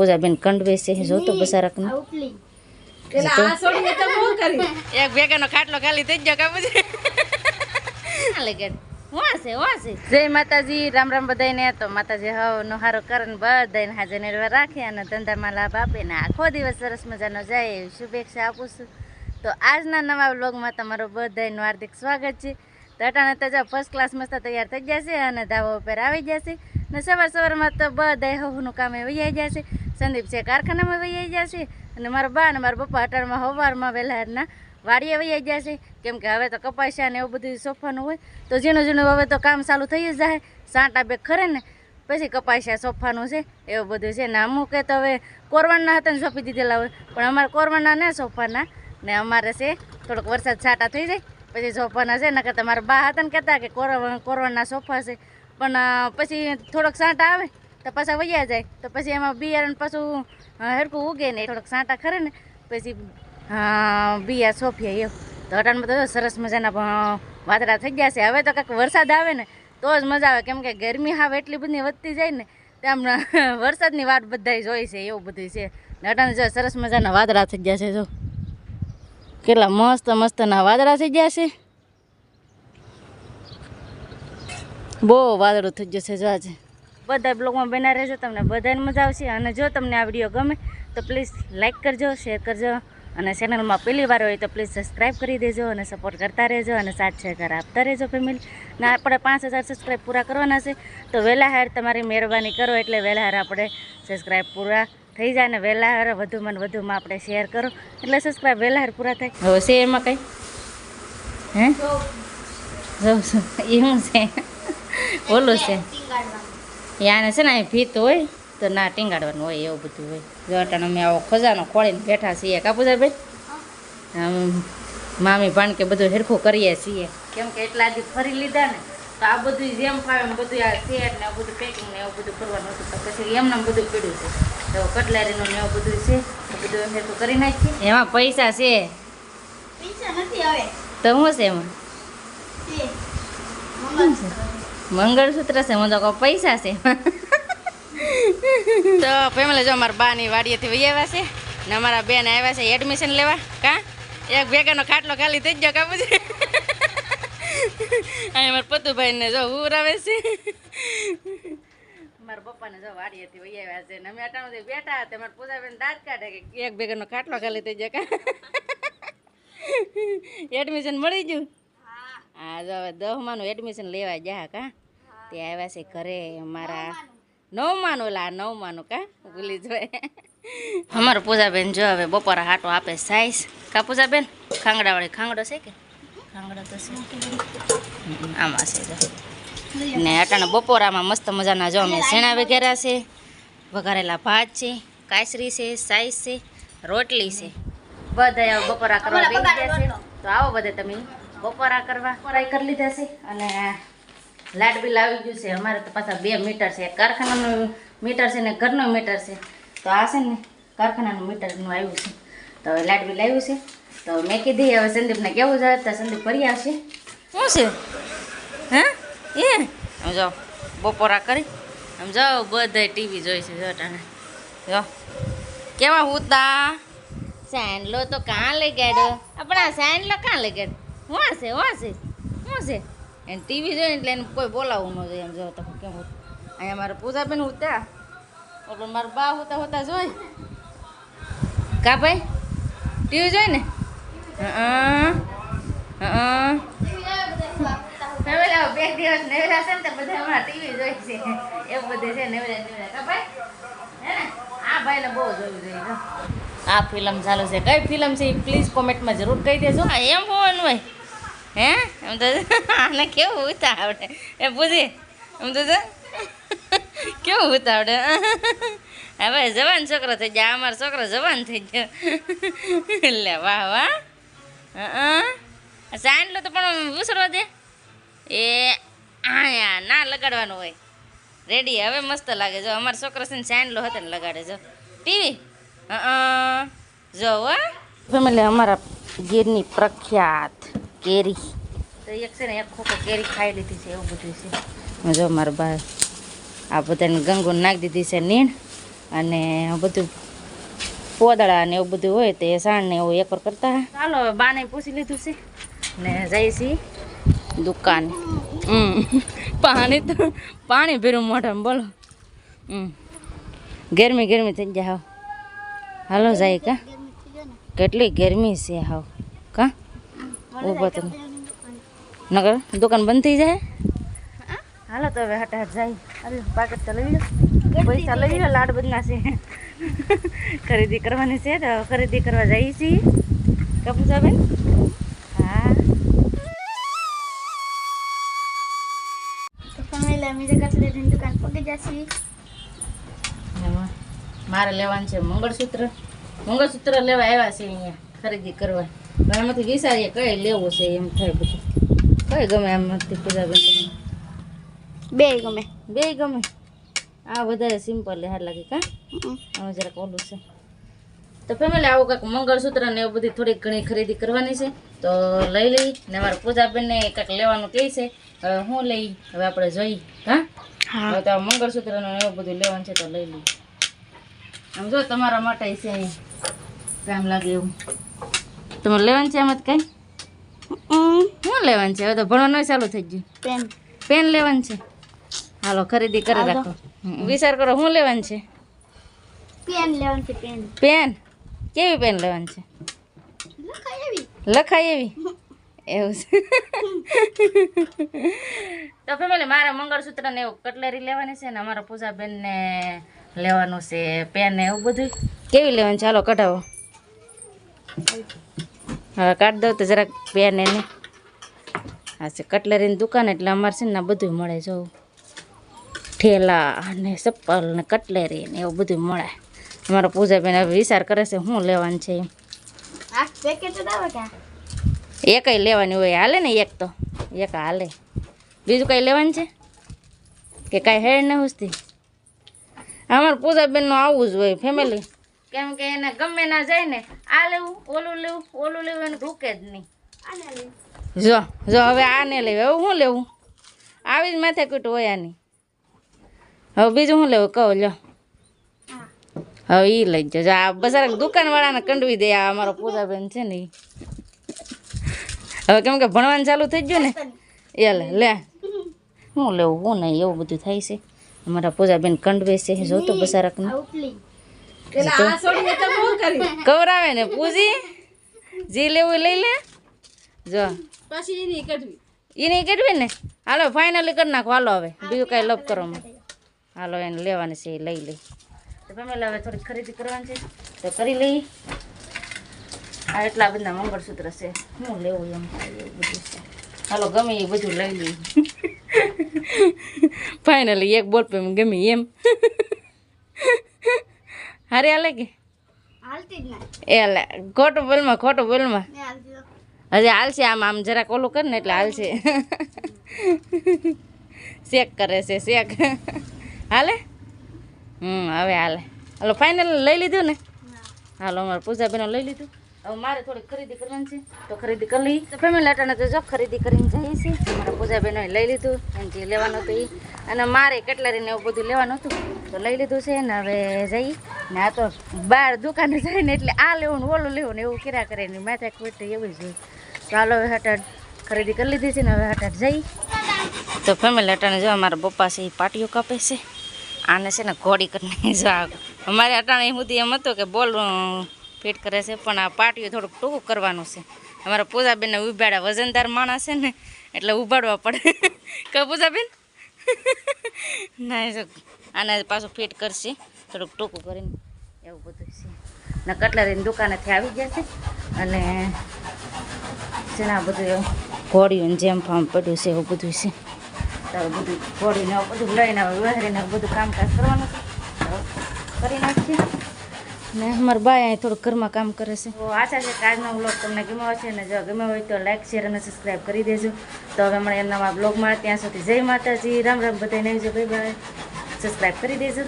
પૂજાબેન કંડવે છે જો તો બસારકને. એક ભેગાનો ખાટલો ખાલી થઈ ગયો વાસે વાસે જય માતાજી રામ રામ બધાને તો માતાજી હવ નો હારો કરે ને બધાને હાજર નિર્વા રાખે અને ધંધામાં લાભ આપે ને આખો દિવસ સરસ મજાનો જાય શુભેચ્છા આપું છું. તો આજના નવા વ્લોગમાં તમારું બધાનું હાર્દિક સ્વાગત છે. તો અટાણે તો જો ફર્સ્ટ ક્લાસ મસ્ત તૈયાર થઈ જશે અને ધાબા ઉપર આવી જશે ને સવાર સવારમાં તો બધા હવનું કામે વૈયા જશે સંદીપ છે. કારખાનામાં વૈયા જશે અને મારા બા અને મારા પપ્પા અટાણમાં હવારમાં વહેલાના વાડીએ વૈયા જશે કેમ કે હવે તો કપાસિયા ને એવું બધું સોફાનું હોય. તો ઝીણું ઝીણું હવે તો કામ ચાલુ થઈ જ જાય. સાંટા બે ખરે ને, પછી કપાસિયા સોફાનું છે, એવું બધું છે. ને અમુક તો હવે કોરવાના હતા ને સોંપી દીધેલા હોય. પણ અમારે કોરવાના ને સોફાના ને અમારે છે થોડોક વરસાદ છાંટા થઈ જાય. પછી સોફાના છે, નકર તમારા બા હતા ને કહેતા કે કોરવા કોરવાના સોફા છે. પણ પછી થોડોક સાંટા આવે. તો પાછા વૈયા જાય. તો પછી એમાં બિયારણ પાછું હરખું ઉગે ને, થોડોક સાંટા ખરે ને, પછી બિયા સોફિયા એવું તો અટાણમાં તો સરસ મજાના વાદળા થઈ ગયા છે. હવે તો કાંઈક વરસાદ આવે ને, તો જ મજા આવે. કેમ કે ગરમી હાવ એટલી બધી વધતી જાય ને તેમ વરસાદની વાટ બધાય જોઈ છે, એવું બધું છે. અટાણે જો સરસ મજાના વાદળા થઈ ગયા છે, જો. કેટલા મસ્ત, મસ્તના વાદળા થઈ ગયા છે. બહુ વાદળો થઈ ગયો છે, જો આજે. બધા બ્લોગમાં બના રહેજો તમને બધાને મજા આવશે અને જો તમને આ વીડિયો ગમે તો પ્લીઝ લાઇક કરજો શેર કરજો અને ચેનલમાં પહેલી વાર હોય તો પ્લીઝ સબસ્ક્રાઈબ કરી દેજો અને સપોર્ટ કરતા રહેજો અને સાથ સહકાર આપતા રહેજો ફેમિલી ને આપણે પાંચ હજાર સબસ્ક્રાઈબ પૂરા કરવાના છે તો વહેલા હાર તમારી મહેરબાની કરો એટલે વહેલા હાર આપણે સબસ્ક્રાઈબ પૂરા થઈ જાય ને વહેલા હાર વધુમાં વધુમાં આપણે શેર કરો. એટલે સબસ્ક્રાઈબ વહેલા હાર પૂરા થાય. હવે એમાં કંઈ? હે? જવું છું એ શું છે? ઓલું છે. યાને છે ને અહીં ભીત હોય તો ના ટીંગાડવાનું હોય એવું બધું હોય. જો અટાણે અમે આવો ખજાનો ખોળીને બેઠા છીએ. કાપુજાર ભાઈ આમ મામી ભાણ કે બધું હેરખું કરીએ છીએ. કેમ કે એટલા દી ફરી લીધા ને તો આ બધું જેમ ફાવે ને બધું આ શેર ને બધું પેકિંગ ને એવું બધું કરવાનું હતું. પછી એમને એમ બધું પીડ્યું છે. તો કટલેરીનું ને એવું બધું છે. બધું હેરખું કરી નાખીએ. એમાં પૈસા છે. પૈસા નથી આવે. તો શું છે એમાં? છે. મંગળસૂત્ર છે હું તો કહું પૈસા છે. તો ફેમિલી જો અમારા બાની વાડીએથી વહી આવ્યા છે ને અમારા બેન આવ્યા છે એડમિશન લેવા કા? એક ભેગાનો ખાટલો ખાલી થઈ ગયો કાપુ છે અહીં અમારા પતુભાઈને જો ઉરાવે છે. મારા પપ્પાને જો વાડીએથી વહી આવ્યા છે અમે અટાણું બેઠા હતા મારા પૂજાબેન દાંત કાઢે કે એક ભેગાનો ખાટલો ખાલી થઈ જાય કા? એડમિશન મળી ગયું? હા. જો હવે દહમાનું એડમિશન લેવા જા કા? તે આવ્યા છે ઘરે અમારા નવમાનું ઓલા નવમાનું કા? ભૂલી જોઈએ અમારું પૂજાબેન જો હવે બપોરા હાટો આપે સાઈઝ કા પૂજાબેન? ખાંગડાવાળી ખાંગડો છે કે? ખાંગડો તો છે. આમાં છે જો. ને અટાણે બપોરામાં મસ્ત મજાના જો અમે શેણા વગેરે છે. વઘારેલા ભાત છે કાસરી છે સાઈઝ છે રોટલી છે. બધા બપોરા કરવા બેસી ગયા છે. તો આવો બધે તમે બપોરા કરવા ફ્રાય કરી લીધા છે. અને લાઇટ બિલ આવી ગયું છે. અમારે તો પાછા બે મીટર છે. કારખાનાનું મીટર છે ને ઘરનું મીટર છે. તો આ છે ને કારખાનાનું મીટરનું આવ્યું છે. તો હવે લાઇટ બિલ આવ્યું છે. તો મેં કીધી હવે સંદીપને કેવું જાય તો સંદીપ ફરી આવશે. શું છે? હે? એ? આમ જો બપોરા કરી. આમ જાઓ બધા ટીવી જોઈ છે જો ટાણે. જો. કેવા હુતા? લો તો કાં લઈ ગયો આપણા લો કાં લઈ ગયો વાં છે વાં છે છે એને ટીવી જોઈએ એટલે એને કોઈ બોલાવવું ન જોઈએ એમ જો તો કેમ. અહીંયા મારા પૂજાબેન હોતા એટલે મારા બા હોતા હોતા જોઈ. કા ભાઈ? ટીવી જોઈ ને હં. હં. ફેમિલી બે દિવસ ને એવું બધું છે. નેવરા નેવરા કા ભાઈ? હે ને? આ ભાઈને બહુ જોયું જોઈએ આ ફિલ્મ ચાલુ છે. કઈ ફિલ્મ છે પ્લીઝ કોમેન્ટમાં જરૂર કહી દેજો. એમ હોવાનું હોય હે? એમ તો આને કેવું ઉતા આવડે એ પૂછી એમ તો કેવું ઉતા આવડે હવે જવાન છોકરો થઈ ગયા, અમારો છોકરો જવાન થઈ ગયો. એટલે વાહ વાહ. સાઈન સાંડલો તો પણ ઉસરવા દે. એ આયા ના લગાડવાનું હોય. રેડી હવે મસ્ત લાગે. જો અમારો છોકરો છે ને સાંડલો હતો ને લગાડે, જો. ટીવી? જો ફેમિલી, અમારા ગીરની પ્રખ્યાત કેરી. તો એક છે ને એક ખોખો કેરી ખાઈ લીધી છે એવું બધું છે. જો મારા બા આ બધાને ગંગો નાખી દીધી છે નીણ અને બધું પોદળા ને એવું બધું હોય તે સાણ ને એવું એકવાર કરતા ચાલો હવે બાને પૂછી લીધું છે. ને જઈ છીએ દુકાન. હમ. પાણી તો પાણી ભેરું મોઢામાં બોલો. હમ. ગરમી ગરમી થઈ જાય હાલો જાય કા. કેટલી ગરમી છે હાવ કા? ઊભો તો નગર દુકાન બંધ થઈ જાય? હાલો તો હવે હટ હટ જાય. અરે પાકેટ તો લઈ લો. પૈસા લઈ લો લાડ બદના છે. ખરીદી કરવાની છે તો ખરીદી કરવા જઈએ છીએ. કપૂસાબેન હા. મારે લેવાનું છે મંગળસૂત્ર. મંગળસૂત્ર લેવા આવ્યા છે અહીંયા ખરીદી કરવા. એમાંથી વિચારીએ કઈ લેવું છે એમ થાય બધું. કઈ ગમે એમાંથી પૂજાબેન બે ગમે. બે ગમે? આ વધારે સિમ્પલ હાર લાગે કા? આમાં જરાક ઓલું છે. તો ફેમિલી આવું કાંઈક મંગળસૂત્ર ને એવું બધી થોડીક ઘણી ખરીદી કરવાની છે. તો લઈ લઈ ને મારા પૂજાબેનને કાંઈક લેવાનું કહે છે. હવે હું લઈ હવે આપણે જોઈ હા. હવે તો આ મંગળસૂત્ર ને એવું બધું લેવાનું છે તો લઈ લઈ. આમ જો તમારા માટે છે કામ લાગે એવું. તમારે લેવાનું છે એમાં કઈ? શું લેવાનું છે? હવે તો ભણવાનું ચાલુ થઈ ગયું. પેન. પેન લેવાનું છે? હાલો ખરીદી કરી રાખો. વિચાર કરો શું લેવાનું છે? પેન લેવાનું છે પેન. પેન? કેવી પેન લેવાની છે? લખાય એવી લખાય એવી એવું છે. તો ફેમિલી મારે મંગળસૂત્ર ને એવું કટલેરી લેવાની છે ને અમારા પૂજાબેનને લેવાનું છે પેન ને એવું બધું કેવી લેવાનું છે? હાલો કઢાવો. હવે કાઢ દઉં તો જરાક પેન એને હા છે કટલેરીની દુકાન એટલે અમારે છે ને આ બધું મળે જોવું ઠેલા ને ચપ્પલ ને કટલેરી ને એવું બધું મળે. અમારા પૂજાબેન હવે વિચાર કરે છે શું લેવાનું છે એમ. આ પેકેટ જ આવે કે એકય લેવાની હોય હાલે ને એક તો. એક હાલે. બીજું કંઈ લેવાનું છે? કે કાંઈ હેડ ને હુસતી? અમારે પૂજાબેનનું આવું જ હોય ફેમિલી કેમ કે એને ગમે ના જાય ને આ લેવું ઓલું લેવું ઓલું લેવું એને રૂકે જ નહીં. જો જો હવે આ ને લેવું હવે શું લેવું? આવી જ માથે કૂટ હોય આની. હવે બીજું શું લેવું? કહો લ્યો. હવે એ લઈ જજો આ બજાર દુકાનવાળાને કંડવી દે આ અમારો પૂજાબેન છે ને એ હવે કેમ કે ભણવાનું ચાલુ થઈ ગયું ને એ લે લે. શું લેવું હું નહીં એવું બધું થાય છે. અમારા પૂજાબેન કંડવે છે જોતો બસારકને કવરાવે ને. પૂજી? જે લેવું લઈ લે. જો. પછી એની કઢવી કરવી ને? હાલો ફાઇનલી કરી નાખો. હાલો હવે. બીજું કાંઈ લપ કરો હાલો એને લેવાની છે લઈ લઈ તો ફેમિલી હવે થોડી ખરીદી કરવાની છે. તો કરી લઈ. આ એટલા બધા મંગળસૂત્ર છે. શું લેવું એમ. બધું છે હાલો ગમે એ બધું લઈ લઈ ફાઇનલી એક બોલ પે ગમે એમ. હારે હાલે કે? એટલે ખોટું બોલમાં ખોટું બોલમાં. હજી હાલશે આમ આમ જરાક ઓલું કર ને એટલે હાલશે. શેક કરે છે શેક. હાલે? હમ હવે હાલે. હાલો ફાઇનલ લઈ લીધું ને? હાલો અમારે પૂજાબેનો લઈ લીધું. હવે મારે થોડી ખરીદી કરવાની છે. તો ખરીદી કરી લઈ તો ફેમિલી અટાણે તો જો ખરીદી કરીને જઈએ છીએ. મારા પૂજાબેનોએ લઈ લીધું એને જે લેવાનું હતું એ અને મારે કેટલારીને એવું બધું લેવાનું હતું. તો લઈ લીધું છે ને હવે જઈ ને આ તો બહાર દુકાને જાય ને એટલે આ લેવું ને ઓલું લેવું ને એવું કર્યા કરે ને માથે ખોટી એવું જ ચાલો હવે હટાટ ખરીદી કરી લીધી છે ને હવે હટાટ જઈ તો ફેમિલી અટાણે જો મારા પપ્પા છે એ પાટીઓ કાપે છે. આને છે ને ઘોડી કરીને જો અમારે અટાણે સુધી એમ હતું કે બોલ ફિટ કરે છે, પણ આ પાટીઓ થોડુંક ટૂંકું કરવાનું છે. અમારા પૂજાબેનને ઉભાડ્યા વજનદાર માણસ છે ને, એટલે ઉભાડવા પડે. કે પૂજાબેન. ના આને પાછું ફિટ કરશે, થોડુંક ટૂંકું કરીને. એવું બધું છે. ને કટલરીની દુકાનેથી આવી ગયા છે. અને છે ને આ બધું ઘોડીયું જેમ ફામ પડ્યું છે, એવું બધું છે. બધું ઘોડીને, બધું લઈને વહેરીને બધું કામકાજ કરવાનું છે. કરી નાખીએ. ને અમારા બાય અહીં થોડુંક ઘરમાં કામ કરે છે. તો આશા છે કે આજનો બ્લોગ તમને ગમ્યો હશે અને જો ગમ્યો હોય તો લાઇક શેર અને સબસ્ક્રાઈબ કરી દેજો. તો હવે મળે એમના બ્લોગમાં ત્યાં સુધી જય માતાજી. રામ રામ બધાને આવજો ભાઈ બાય સબસ્ક્રાઈબ કરી દેજો.